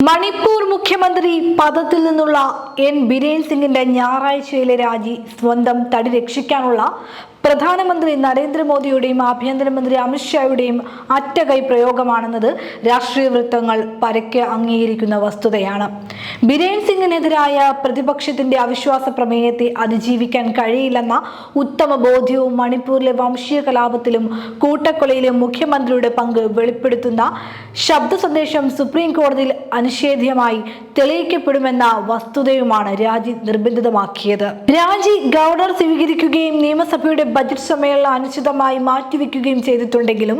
മണിപ്പൂർ മുഖ്യമന്ത്രി പദത്തിൽ നിന്നുള്ള എൻ. ബിരേൻ സിംഗിന്റെ ഞായറാഴ്ചയിലെ രാജി സ്വന്തം തടി രക്ഷിക്കാനുള്ള പ്രധാനമന്ത്രി നരേന്ദ്രമോദിയുടെയും ആഭ്യന്തരമന്ത്രി അമിത്ഷായുടെയും അറ്റകൈ പ്രയോഗമാണെന്നത് രാഷ്ട്രീയ വൃത്തങ്ങൾ പരക്കെ അംഗീകരിക്കുന്ന വസ്തുതയാണ്. ബിരേൻ സിംഗിനെതിരായ പ്രതിപക്ഷത്തിന്റെ അവിശ്വാസ പ്രമേയത്തെ അതിജീവിക്കാൻ കഴിയില്ലെന്ന ഉത്തമ ബോധ്യവും മണിപ്പൂരിലെ വംശീയ കലാപത്തിലും കൂട്ടക്കൊലയിലും മുഖ്യമന്ത്രിയുടെ പങ്ക് വെളിപ്പെടുത്തുന്ന ശബ്ദ സന്ദേശം സുപ്രീം കോടതിയിൽ അനിഷേധ്യമായി തെളിയിക്കപ്പെടുമെന്ന വസ്തുതയുമാണ് രാജി നിർബന്ധിതമാക്കിയത്. രാജി ഗവർണർ സ്വീകരിക്കുകയും നിയമസഭയുടെ ബജറ്റ് സമ്മേളനം അനിശ്ചിതമായി മാറ്റിവെക്കുകയും ചെയ്തിട്ടുണ്ടെങ്കിലും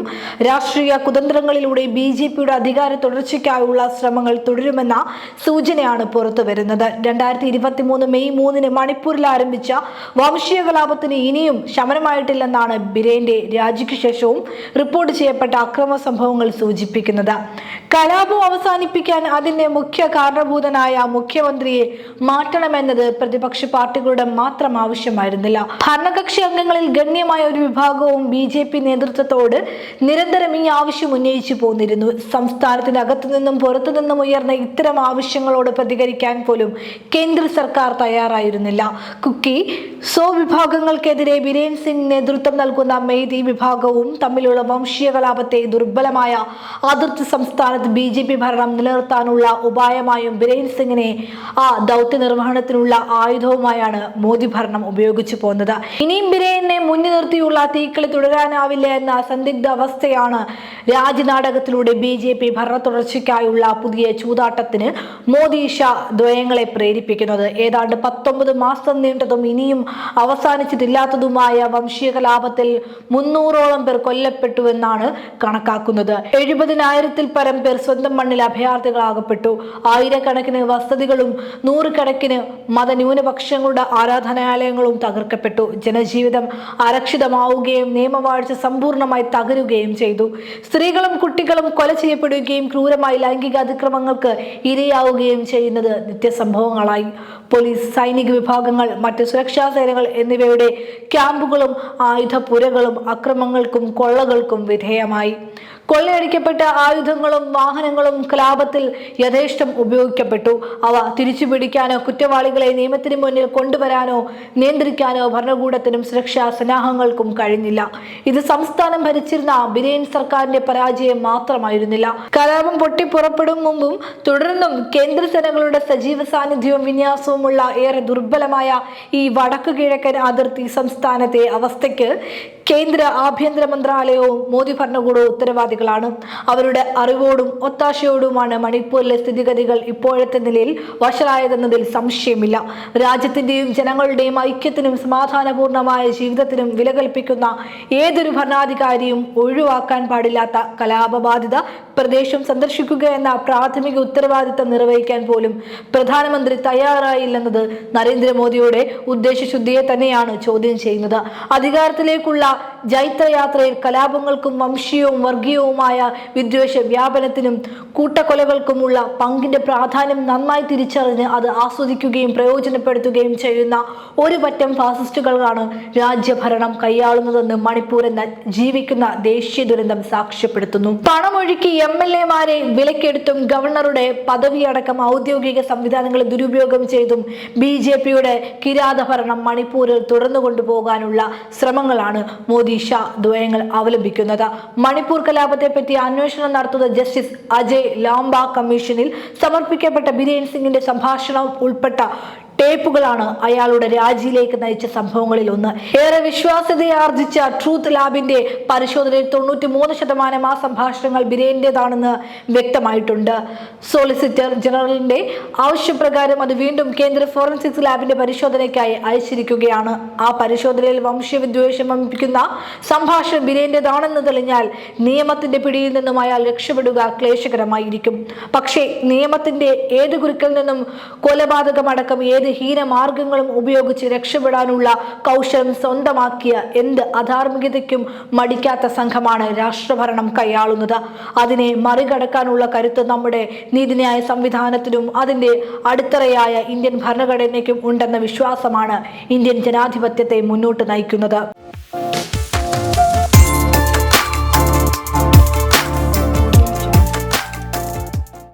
രാഷ്ട്രീയ കുതന്ത്രങ്ങളിലൂടെ ബി ജെ പിയുടെ അധികാര തുടർച്ചയ്ക്കായുള്ള ശ്രമങ്ങൾ തുടരുമെന്ന സൂചനയാണ് പുറത്തുവരുന്നത് രണ്ടായിരത്തി ഇരുപത്തി മൂന്ന് മെയ് മൂന്നിന് മണിപ്പൂരിൽ ആരംഭിച്ച വംശീയ കലാപത്തിന് ഇനിയും ശമനമായിട്ടില്ലെന്നാണ് ബിരേന്റെ രാജിക്ക് ശേഷവും റിപ്പോർട്ട് ചെയ്യപ്പെട്ട അക്രമ സംഭവങ്ങൾ സൂചിപ്പിക്കുന്നത്. കലാപം അവസാനിപ്പിക്കാൻ അതിന്റെ മുഖ്യ കാരണഭൂതനായ മുഖ്യമന്ത്രിയെ മാറ്റണമെന്നത് പ്രതിപക്ഷ പാർട്ടികളുടെ മാത്രം ആവശ്യമായിരുന്നില്ല. ഭരണകക്ഷി അംഗങ്ങളിൽ ഗണ്യമായ ഒരു വിഭാഗവും ബി ജെ പി നേതൃത്വത്തോട് നിരന്തരം ഈ ആവശ്യം ഉന്നയിച്ചു പോന്നിരുന്നു. സംസ്ഥാനത്തിനകത്തു നിന്നും പുറത്തു നിന്നും ഉയർന്ന ഇത്തരം ആവശ്യങ്ങളോട് പ്രതികരിക്കാൻ പോലും കേന്ദ്ര സർക്കാർ തയ്യാറായിരുന്നില്ല. കുക്കി സോ വിഭാഗങ്ങൾക്കെതിരെ ബിരേൻ സിംഗ് നേതൃത്വം നൽകുന്ന മെയ്തി വിഭാഗവും തമ്മിലുള്ള വംശീയ കലാപത്തെ ദുർബലമായ അതിർത്തി സംസ്ഥാനത്ത് ബി ജെ പി ഭരണം നിലനിർത്താനുള്ള ഉപായമായും ബിരേൻ സിംഗിനെ ആ ദൗത്യ നിർവഹണത്തിനുള്ള ആയുധവുമായാണ് മോദി ഭരണം ഉപയോഗിച്ചു പോകുന്നത് ഇനിയും ബിരേനെ മുന്നിൽ നിർത്തിയുള്ള തീക്കളി തുടരാനാവില്ല എന്ന സന്ദിഗ്ധ അവസ്ഥയാണ് രാജ്യനാടകത്തിലൂടെ ബി ജെ പി ഭരണ തുടർച്ചയ്ക്കായുള്ള പുതിയ ചൂതാട്ടത്തിന് മോദി ഷാ ദ്വയങ്ങളെ പ്രേരിപ്പിക്കുന്നത്. ഏതാണ്ട് പത്തൊമ്പത് മാസം നീണ്ടതും ഇനിയും അവസാനിച്ചിട്ടില്ലാത്തതുമായ വംശീയ കലാപത്തിൽ മുന്നൂറോളം പേർ കൊല്ലപ്പെട്ടുവെന്നാണ് കണക്കാക്കുന്നത്. എഴുപതിനായിരത്തിൽ പരം പേർ സ്വന്തം മണ്ണിൽ അഭയാർത്ഥികളാകപ്പെട്ടു. ആയിരക്കണക്കിന് വസതികളും നൂറുകണക്കിന് മതന്യൂനപക്ഷങ്ങളുടെ ആരാധനാലയങ്ങളും തകർക്കപ്പെട്ടു. ജനജീവിതം അരക്ഷിതമാവുകയും നിയമവാഴ്ച സമ്പൂർണമായി തകരുകയും ചെയ്തു. സ്ത്രീകളും കുട്ടികളും കൊല ചെയ്യപ്പെടുകയും ക്രൂരമായി ലൈംഗിക അതിക്രമങ്ങൾക്ക് ഇരയാവുകയും ചെയ്യുന്നത് നിത്യസംഭവങ്ങളായി. പോലീസ് സൈനിക വിഭാഗങ്ങൾ മറ്റ് സുരക്ഷാ സേനകൾ എന്നിവയുടെ ക്യാമ്പുകളും ആയുധപുരകളും അക്രമങ്ങൾക്കും കൊള്ളകൾക്കും വിധേയമായി. കൊള്ളയടിക്കപ്പെട്ട ആയുധങ്ങളും വാഹനങ്ങളും കലാപത്തിൽ യഥേഷ്ടം ഉപയോഗിക്കപ്പെട്ടു. അവ തിരിച്ചു പിടിക്കാനോ കുറ്റവാളികളെ നിയമത്തിന് മുന്നിൽ കൊണ്ടുവരാനോ നിയന്ത്രിക്കാനോ ഭരണകൂടത്തിനും സുരക്ഷാ സന്നാഹങ്ങൾക്കും കഴിഞ്ഞില്ല. ഇത് സംസ്ഥാനം ഭരിച്ചിരുന്ന ബിരേൻ സർക്കാരിന്റെ പരാജയം മാത്രമായിരുന്നില്ല. കലാപം പൊട്ടിപ്പുറപ്പെടും മുമ്പും തുടർന്നും കേന്ദ്രസേനകളുടെ സജീവ സാന്നിധ്യവും വിന്യാസവുമുള്ള ഏറെ ദുർബലമായ ഈ വടക്കു കിഴക്കൻ അതിർത്തി സംസ്ഥാനത്തെ അവസ്ഥയ്ക്ക് കേന്ദ്ര ആഭ്യന്തര മന്ത്രാലയവും മോദി ഭരണകൂടവും ഉത്തരവാദികളാണ്. അവരുടെ അറിവോടും ഒത്താശയോടുമാണ് മണിപ്പൂരിലെ സ്ഥിതിഗതികൾ ഇപ്പോഴത്തെ നിലയിൽ വഷളായതെന്നതിൽ സംശയമില്ല. രാജ്യത്തിന്റെയും ജനങ്ങളുടെയും ഐക്യത്തിനും സമാധാനപൂർണമായ ജീവിതത്തിനും വിലകൽപ്പിക്കുന്ന ഏതൊരു ഭരണാധികാരിയും ഒഴിവാക്കാൻ പാടില്ലാത്ത കലാപബാധിത പ്രദേശം സന്ദർശിക്കുക എന്ന പ്രാഥമിക ഉത്തരവാദിത്തം നിർവഹിക്കാൻ പോലും പ്രധാനമന്ത്രി തയ്യാറായില്ലെന്നത് നരേന്ദ്രമോദിയുടെ ഉദ്ദേശശുദ്ധിയെ തന്നെയാണ് ചോദ്യം ചെയ്യുന്നത്. അധികാരത്തിലേക്കുള്ള ജൈത്രയാത്രയിൽ കലാപങ്ങൾക്കും വംശീയവും വർഗീയവുമായ വിദ്വേഷ വ്യാപനത്തിനും കൂട്ടക്കൊലകൾക്കുമുള്ള പങ്കിന്റെ പ്രാധാന്യം നന്നായി തിരിച്ചറിഞ്ഞ് അത് ആസ്വദിക്കുകയും പ്രയോജനപ്പെടുത്തുകയും ചെയ്യുന്ന ഒരു പറ്റം ഫാസിസ്റ്റുകളാണ് രാജ്യഭരണം കൈയാളുന്നതെന്ന് മണിപ്പൂർ എന്ന ജീവിക്കുന്ന ദേശീയ ദുരന്തം സാക്ഷ്യപ്പെടുത്തുന്നു. പണമൊഴുക്കി എം എൽ എമാരെ വിലക്കെടുത്തും ഗവർണറുടെ പദവിയടക്കം ഔദ്യോഗിക സംവിധാനങ്ങളെ ദുരുപയോഗം ചെയ്തും ബി ജെ പിയുടെ കിരാത ഭരണം മണിപ്പൂരിൽ തുടർന്നു കൊണ്ടുപോകാനുള്ള ശ്രമങ്ങളാണ് മോദി ഷാ ദ്വയങ്ങൾ അവലംബിക്കുന്നത്. മണിപ്പൂർ കലാപത്തെപ്പറ്റി അന്വേഷണം നടത്തുന്ന ജസ്റ്റിസ് അജയ് ലാംബ കമ്മീഷനിൽ സമർപ്പിക്കപ്പെട്ട ബിരേൻ സിംഗിന്റെ സംഭാഷണം ഉൾപ്പെട്ട ടേപ്പുകളാണ് അയാളുടെ രാജിയിലേക്ക് നയിച്ച സംഭവങ്ങളിൽ ഒന്ന്. ഏറെ വിശ്വാസ്യതയാർജിച്ച ട്രൂത്ത് ലാബിന്റെ പരിശോധനയിൽ തൊണ്ണൂറ്റി മൂന്ന് ശതമാനം ആ സംഭാഷണങ്ങൾ ബിരേന്റേതാണെന്ന് വ്യക്തമായിട്ടുണ്ട്. സോളിസിറ്റർ ജനറലിന്റെ ആവശ്യപ്രകാരം അത് വീണ്ടും കേന്ദ്ര ഫോറൻസിക്സ് ലാബിന്റെ പരിശോധനയ്ക്കായി അയച്ചിരിക്കുകയാണ്. ആ പരിശോധനയിൽ വംശവിദ്വേഷം വമിപ്പിക്കുന്ന സംഭാഷണം ബിരേന്റേതാണെന്ന് തെളിഞ്ഞാൽ നിയമത്തിന്റെ പിടിയിൽ നിന്നും അയാൾ രക്ഷപ്പെടുക ക്ലേശകരമായിരിക്കും. പക്ഷേ നിയമത്തിന്റെ ഏത് കുരുക്കിൽ നിന്നും കൊലപാതകമടക്കം ഏത് ഹീനമാർഗങ്ങളും ഉപയോഗിച്ച് രക്ഷപ്പെടാനുള്ള കൗശലം സ്വന്തമാക്കിയ എന്ത് അധാർമികതയ്ക്കും മടിക്കാത്ത സംഘമാണ് രാഷ്ട്രഭരണം കൈയാളുന്നത്. അതിനെ മറികടക്കാനുള്ള കരുത്ത് നമ്മുടെ നീതിന്യായ സംവിധാനത്തിനും അതിന്റെ അടിത്തറയായ ഇന്ത്യൻ ഭരണഘടനയ്ക്കും ഉണ്ടെന്ന വിശ്വാസമാണ് ഇന്ത്യൻ ജനാധിപത്യത്തെ മുന്നോട്ട് നയിക്കുന്നത്.